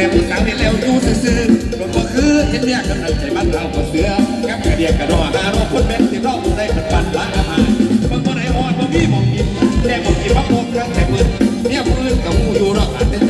แต่ผู้สาวเห็นแล้วอยู่ซื่อๆรถก็คือเห็นเมียกำลังใจบ้านเราก็เสือกับกระเดียกกระดอหารอคนเป็นที่เราได้มันปันล้างอาหารบางคนไอ้อ่อนบ่มีหมองกินแต่บ่กินบักโมกครั้งแต่ปืนเนี่ยปืนกับหูอยู่รอกอาจจะใจห้าม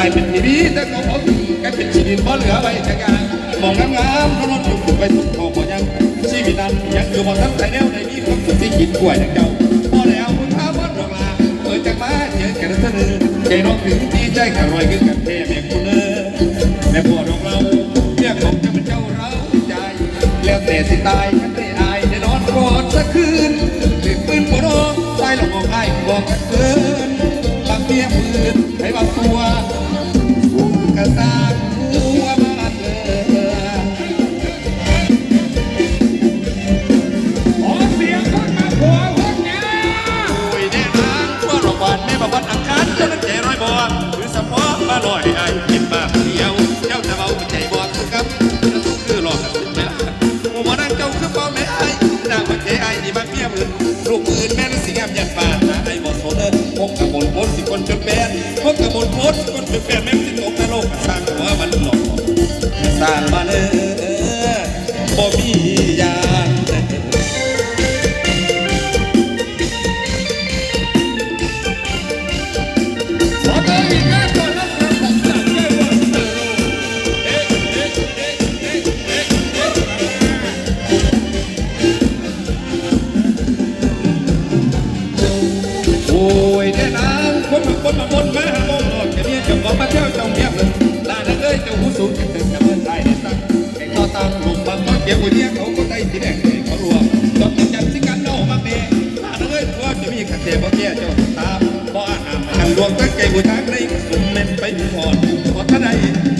ายเป็นทีวีแต่ก็พอแกเป็นชีวิตบ่เหลือไว้แต่งานมองงามๆรถจุกจุกไปทุกทองบ่ยังชีวิตนั้นยังคือบ่ทันใจแนวในนี้ความสุขที่กินกล้วยอย่างเจ้าพอแล้วคุณท้าวัดดอกลาเปิดจากมาเจอกันเสนอใจน้องถึงดีใจกันรอยขึ้นกันเท่แม่คุณเออแม่พ่อดอกเราเรียกของจะเป็นเจ้าเราใจแล้วแต่สิตายกันได้อายได้นอนกอดสักคืนถือปืนโปโรตายหลงออกไอ้บอกกัน มอมาลอยไอ้กินมาเดียวเจ้าจะเบาใจบ่คือกับแล้วทุกคือหลอกกันไปละหมู่หมอนั่งเจ้าคือพ่อแม่ไอ้นางมันใจไอ้นี่มันเมียมือลูกปืนแม่นสิงามยันปานนะไอ้บ่สนเด้อพกกระมวลโพสสิคนจนแปนพกกระมวลโพสสิคนจนแปนแม่งสิตกนรกสร้างหัวมันหลอกสร้างมาเด้อบ่มี สูงจะถึงจะเมินได้ในตั้งแข่งต่อตามหลุมบางคนเกี่ยวกับเนี่ยเขาก็ได้ทีแรกเลยเขารวมจดจำสิกันโน่มาเมลาดังเอ้ยว่าจะมีขัดเทบ่แก่เจ้าตามบ่อาหามกันรวมตั้งใจบูชาในสมเม็นไปถึงพอดขอนท่าใด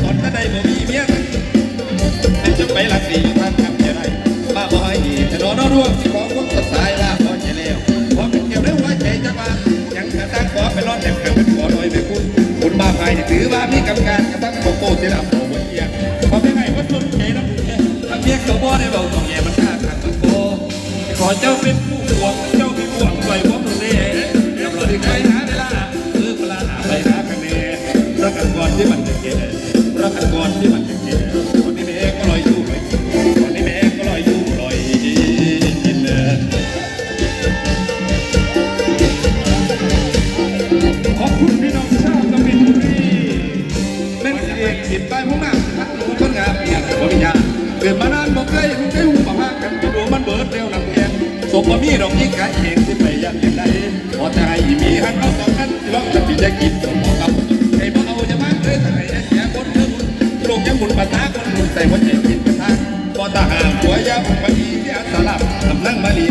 ขอนท่าใดบ่มีเมียแต่จะไปหลักดีอยู่ทางคำจะได้มาบ่ให้ดีแต่นอนร่วงสิขอพวกตัดสายลาพอใจแล้วขอเป็นเกี่ยวเรื่องหัวใจจังว่ายังกระตั้งขอไปรอดแต่กันเป็นขอหน่อยไปคุณคุณมาภายถือว่ามีกำการกระตั้งโกโก้ที่รับ ก็บ่ได้เบาต้องแย่มันฆ่าขังมันโกขอเจ้าเป็นผู้ห่วงเจ้าเป็นห่วงไว้บ่รู้เด้กับเราที่ใครหาเวลาเออปลาหาไปหากันแน่รักกันก่อนที่มันจะเกิดรักกันก่อนที่มันจะเกิดคนนี้แม่ก็ลอยอยู่านานบ่เคยรู้ใจหูบ่มากกันดูมันเบิดเร็วนักแอนศพบ่มีดอกยิ่งกะเองสิไปยันยังไงพอใจมีหันเอาสองกันลองจะปิดจะกินสมบ่กับใจบ่เอาจะมาเลยแต่ไหนแย่คนเด้อโลกยังหมุนปะทะคนหมุนใส่หัวใจกินปะทะบ่ตาหางหัวยาวบ่มีที่อัศลับกำลังมาเลี